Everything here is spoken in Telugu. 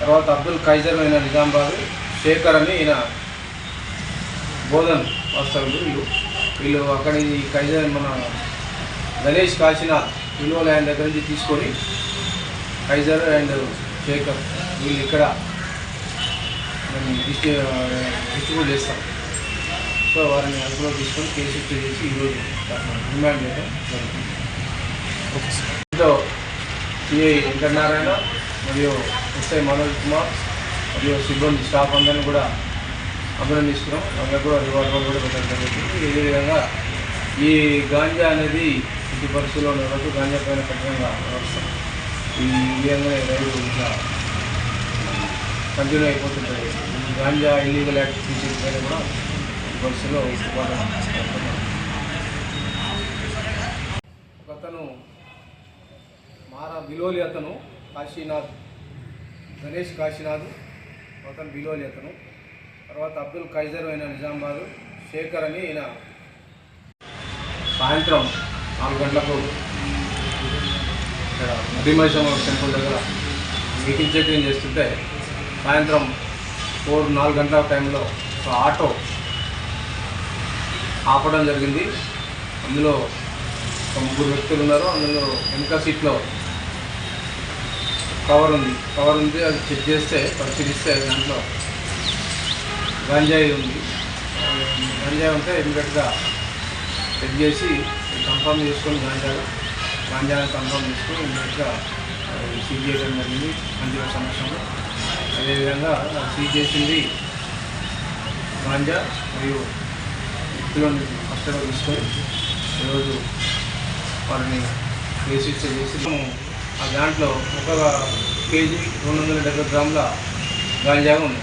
తర్వాత అబ్దుల్ ఖైజర్ అయిన నిజామాబాద్ శేఖర్ అని ఈయన బోధన్ వాస్తవులు వీళ్ళు వీళ్ళు అక్కడి ఖైజర్ మన గణేష్ కాశీనాథ్ విలువల ఆయన దగ్గర నుంచి తీసుకొని ఖైజర్ అండ్ శేఖర్ వీళ్ళు ఇక్కడ మేము డిస్ట్రి డిస్ట్రిబ్యూట్ చేస్తాం సో వారిని అదుపులో తీసుకొని కేసు చేసి ఈరోజు రిమాండ్ చేయడం జరుగుతుంది. దీంట్లో సిఐ వెంకటనారాయణ మరియు ఎస్ఐ మనోజ్ కుమార్ మరియు సిబ్బంది స్టాఫ్ అందరినీ కూడా అభినందిస్తున్నాం. వాళ్ళకు కూడా రివార్డులు కూడా పెట్టడం జరుగుతుంది. ఇదే విధంగా ఈ గాంజా అనేది ఇటు పరిస్థితుల్లో ఉండవచ్చు గాంజా పైన కఠినంగా వ్యవహరిస్తాం ఈ విధంగా రైలు ఇట్లా కంటిన్యూ అయిపోతుంటుంది. ఈ గాంజా ఇల్లీగల్ యాక్టివిటీస్ పైన కూడా ఈ పరిస్థితుల్లో ఒకతను అతను మారా బిలోలి అతను కాశీనాథ్ గణేష్ కాశీనాథ్ అతను బిలోలి అతను. తర్వాత అబ్దుల్ ఖైజర్ అయిన నిజామాబాద్ శేఖర్ అని ఈయన. సాయంత్రం నాలుగు గంటలకు ఇక్కడ నదిమైసమ్మ టెంపుల్ దగ్గర మీటింగ్ చెకింగ్ చేస్తుంటే సాయంత్రం ఫోర్ నాలుగు గంటల టైంలో ఒక ఆటో ఆపడం జరిగింది. అందులో ఒక ముగ్గురు వ్యక్తులు ఉన్నారు. అందులో వెనక సీట్లో కవర్ ఉంది. కవర్ ఉంది అది చెక్ చేస్తే పరిశీలిస్తే దాంట్లో గంజాయి ఉంది. గంజాయి ఉంటే ఇమీడియట్గా చెక్ చేసి కన్ఫర్మ్ చేసుకొని గంజాయి గంజాయిని కన్ఫర్మ్ చేసుకొని ఇమీడియట్గా సీజ్ చేయడం జరిగింది. మంచిగా సమక్షంలో అదేవిధంగా సీజ్ చేసింది గాంజా మరియు వ్యక్తులను కష్టంగా తీసుకొని ఈరోజు వారిని రిజిస్టర్ చేసి మేము ఆ దాంట్లో ఒక కేజీ రెండు వందల డెబ్బై గ్రాముల గాంజాగా ఉంది.